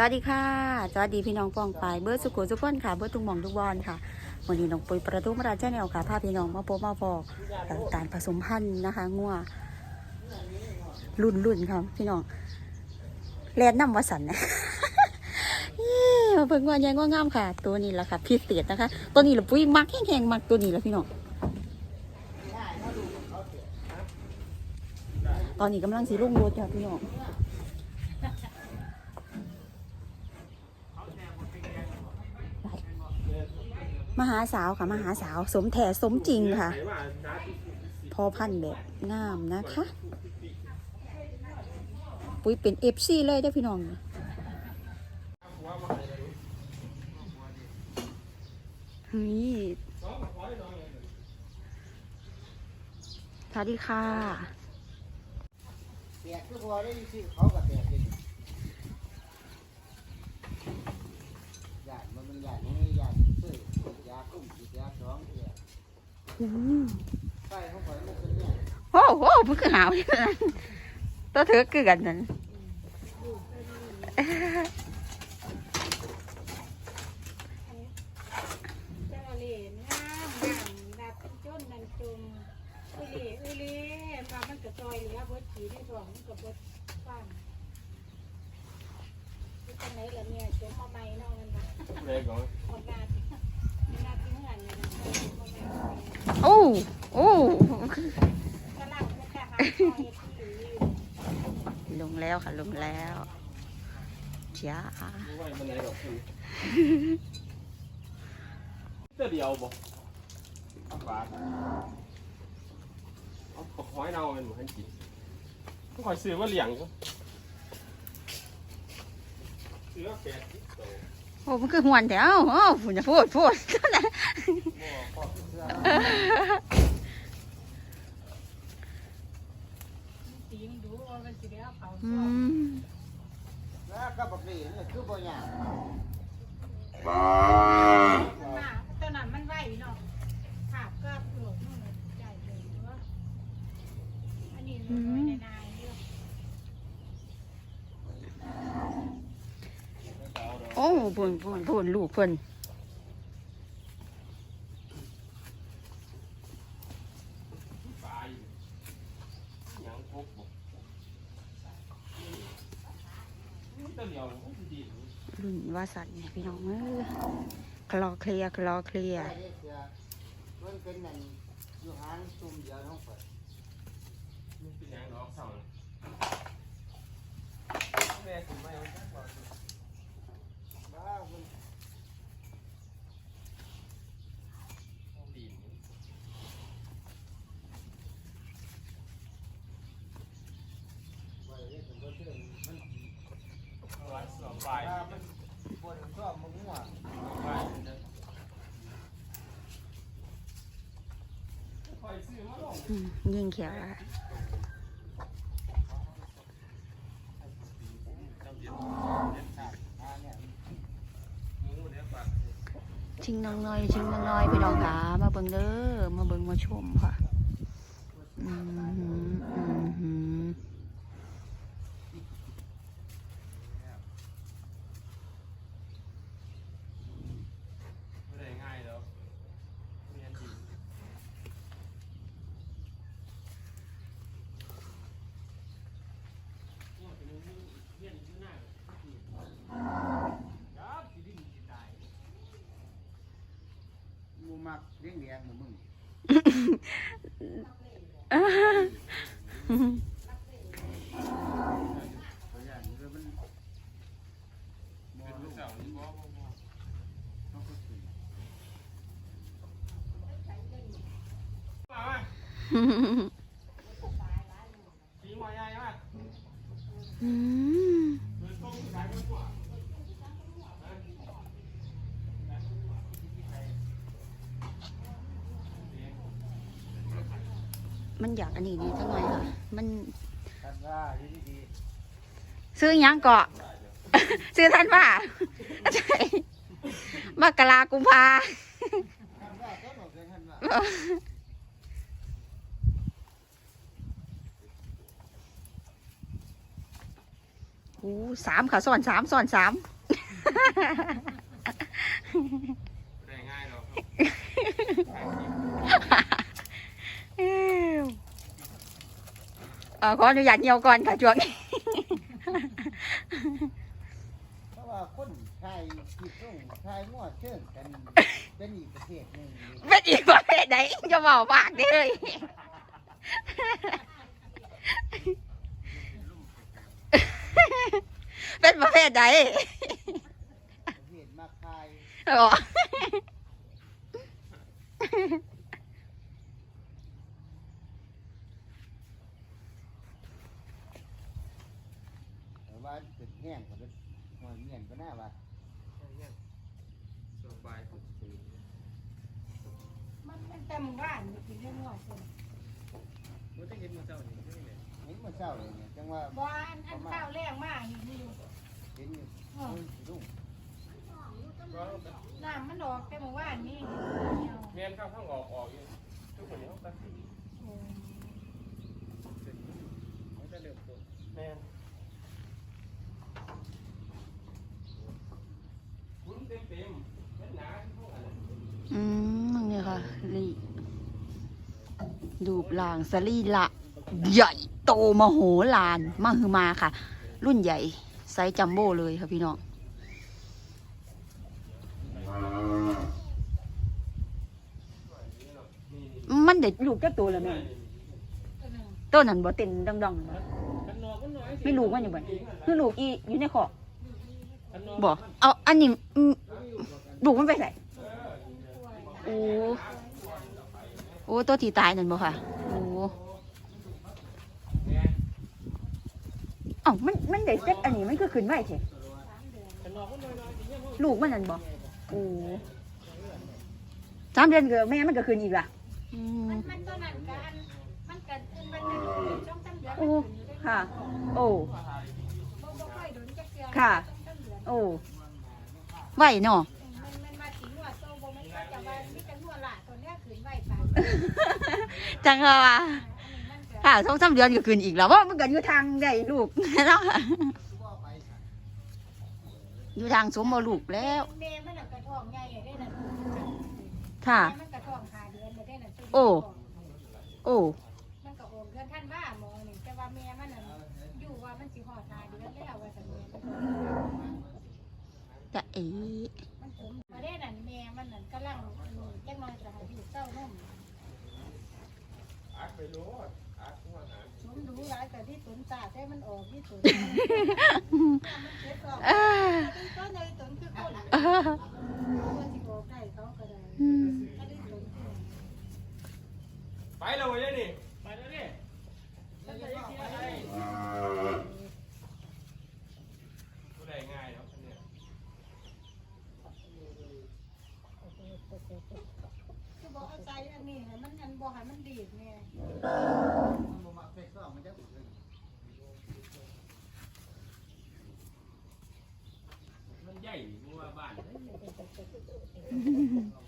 สวัสดีค่ะสวัสดีพี่น้องปองปายเบอร์สุขุสุขคนค่ะเบอร์ตุงหมองทุกบอลค่ะวันนี้น้องปุยประตูมราชแนลค่ะพาพี่น้องมาพบมาพอเอ่อการผสมพันธุ์นะคะงัวรุ่นรุ่นค่ะพี่น้องแลนน้ำวสันนะเย้มาเพิ่งว่าใหญ่งว่างามค่ะ ตัวนี้แหละค่ะพิเศษนะคะ ตัวนี้แหละปุ้ยมักแห้งๆมักตัวนี้แหละพี่น้องตอนนี้กำลังสีรุ่งโรถค่ะพี่น้อง มหาสาวค่ะมหาสาว สมแท้สมจริงค่ะ พอพันแบบงามนะคะ ปุ้ยเป็นเอฟซีเลยได้อพี่น้องนี่สวัสดีค่ะแตกคือพอได้สินเขาก็แตกเองยานมันมันยาน โอ้โหเพิ่งหาวอยู่นั่นตัวเธอคือกันนั่นเจ้าเหล่งางามดับเป็นนันจมเอ้ยเหล่เอ้ยเหล่ปลามันกระจอยเหลือเบิดขีได้สองมันกับบดฟังที่ตรงไหนล่ะเนี่ยจมมาใหม่เนาะมันนะเล็กเหรอออกงานงานที่เมื่อเนี่ยนะจมมาใหม่ โอ้ลงแล้วค่ะลงแล้วจ้าเดียวบ่เอาปลาเอาปลาหอยเน่าเป็นหมูให้กินต้องคอยซื้อว่าเลี้ยงก็ซื้อว่าแปดสิบโต อ้มันคือหวนแถวโอ้ฝุ่นจะพูดพูดนะบ่พอเสื้อตีมันดูว่ามันสิได้เอาเขาอืมแล้วก็บักนี่นี่คือบ่ยาก มันมาตอนนั้นมันไหวเนาะขาบก็โกรธนู่นน่ะใจเลยว่าอันนี้น้อยๆนายๆเยอะ โอ้พุ่นพุ่นพุ่นลูกเพิ่นปลาอนดีรุ่นว่าสันเนี่ยพี่น้องเอ้ยคลอเคลียคลอเคลียมันเป็นนั่นอยู่หางซุ่มเดียวท้องเปิดมันเป็นอยังดอกเศร้าเลยแม่ถึงไม่เอาแค่ก่อน บ้ามัน ดี ไว้เด้อถึงบ่เชื่อมัน เอาไว้สอง ใบบ้ามันบ่ได้ชอบมันงัวใบยิงเขียวละชิงน้องน้อยชิงน้องน้อยพี่น้องขามาเบิ่งเด้อมาเบิ่งมาชมค่ะอืมหืมอืมหืม ไม่ได้ง่ายแล้วเรียนดี มูมั กเลี้ยงแดงหมู่มึงตัวอย่างนี้มันบ่เป็นลูลูกกสาวนี่บ่บ่บ่เขาก็สิมาไหมขี่มาใหญ่ไหม อืม เดินตรงสายกันกว่า มันอยากอันนี้นี่ทั้งหน่อยค่ะ มันท่านว่าอยู่ดีซื้อหยังเกาะ ซื้อท่านว่าใช่มกรากุมภาๆท่านว่าก็บอกเลยท่านว่าอู้สามค่ะซ้อนสามซ้อนสามไม่ได้ง่ายหรอก เอ้ว เอ่อขออนุญาตเหี่ยวก่อนค่ะช่วงนี้ เพราะว่าคนไทยคิดต้องไทยมั่วเชิงกันเป็นอีกประเทศหนึ่งนี่เป็นอีกประเภทไหนจะเบามากเลยเป็นประเภทไหนประเทศมาคายอ๋อ ว่าจุดแห้งก็เป็นหอยเมียนก็น่าว่าสบายสุดมันมันแต่หมู่บ้านมันกินได้ง่วงคนๆมันจะเห็นมันเจ้านี่ไม่เลยเห็นมาเศร้าเลยเนี่ยจังว่าบ้านอันข้าวแรงมากนี่นี่เห็นอยู่เออลูกน้ำมันออกแต่หมู่บ้านนี่เมียนเข้าข้างออกออกอยู่ทุกคนนี้เขาตัดสินมันจะเริ่มต้นแมนคุ้นเต็มเต็มๆเป็นหนาที่พวกอันนั้น อืมนี่ค่ะนี่ ดูปลางสลีละใหญ่โตมโหฬารมหึมาค่ะ รุ่นใหญ่ไซส์จัมโบ้เลยค่ะพี่น้องมันเด็ดลูกจักตัวแล้วแม่ตัวนั้นบ่เต็นดองๆไม่ลูกมันอยู่บ่คือลูกอีอยู่ในคอกกันนอกบ่เอาอันนี้ลูกมันไปใส่โอ้ โอ้ตัวที่ตายนั่นบ่ค่ะ โอ้เอ้ามันมันได้เซ็ตอันนี้มันก็ขึ้นไว้แท้กันนอกมันน้อยๆสิเนี่ยมันลูกมันนั่นบ่โอ้สามเดือนก็แม่มันก็ขึ้นอีกล่ะอืมมันมันตัวนั้นกันมันกันมันมันช่องตั้งเดือนโอ้ค่ะ โอ้บ่บ่ค่อยโดนจักเทื่อค่ะตั้งเดือนโอ้ไหวเนาะ จังว่าอันนี้มันก็ค่ะสองสามเดือนก็ขึ้นอีกแล้วว่ามันก็อยู่ทางได้ลูกเนาะอยู่ทางสมบูลูกแล้ว แม่มันกระทองใหญ่ได้นั่นค่ะ แม่มันกระทองหาเดือนได้นั่นโอ้ โอ้ มันก็โอนเดือนท่านว่าหมอนี่แต่ว่าแม่มันน่ะอยู่ว่ามันสิฮอดหาเดือนแล้วว่าซั่นแม่มันจะเอ๋มันผมบ่ได้นั่นแม่มันนั่นกำลังนี่จักหน่อยจะห้อยู่เต้านมอัด ไปโลดอัดหัวหาผมดูหลายแต่ที่ตุนตาแต่มันออกที่ตุนมันเจ็บออกเอ้อตุนก็ในตุนคือคนเอ้อควรสิบอกได้เขาก็ได้อืมอันนี้ตุนคือไปแล้วเว้ยนี่ไปแล้วนี่ฉันจะยังไงผู้ใดง่ายเนาะอันเนี่ย คือบอกเอา ใจอันนี้ให้มันอันบอกให้มันดีดเนี่ยมันบ่มักใส่ซ่อมมันจะอื่นมันใหญ่มัวบ้านม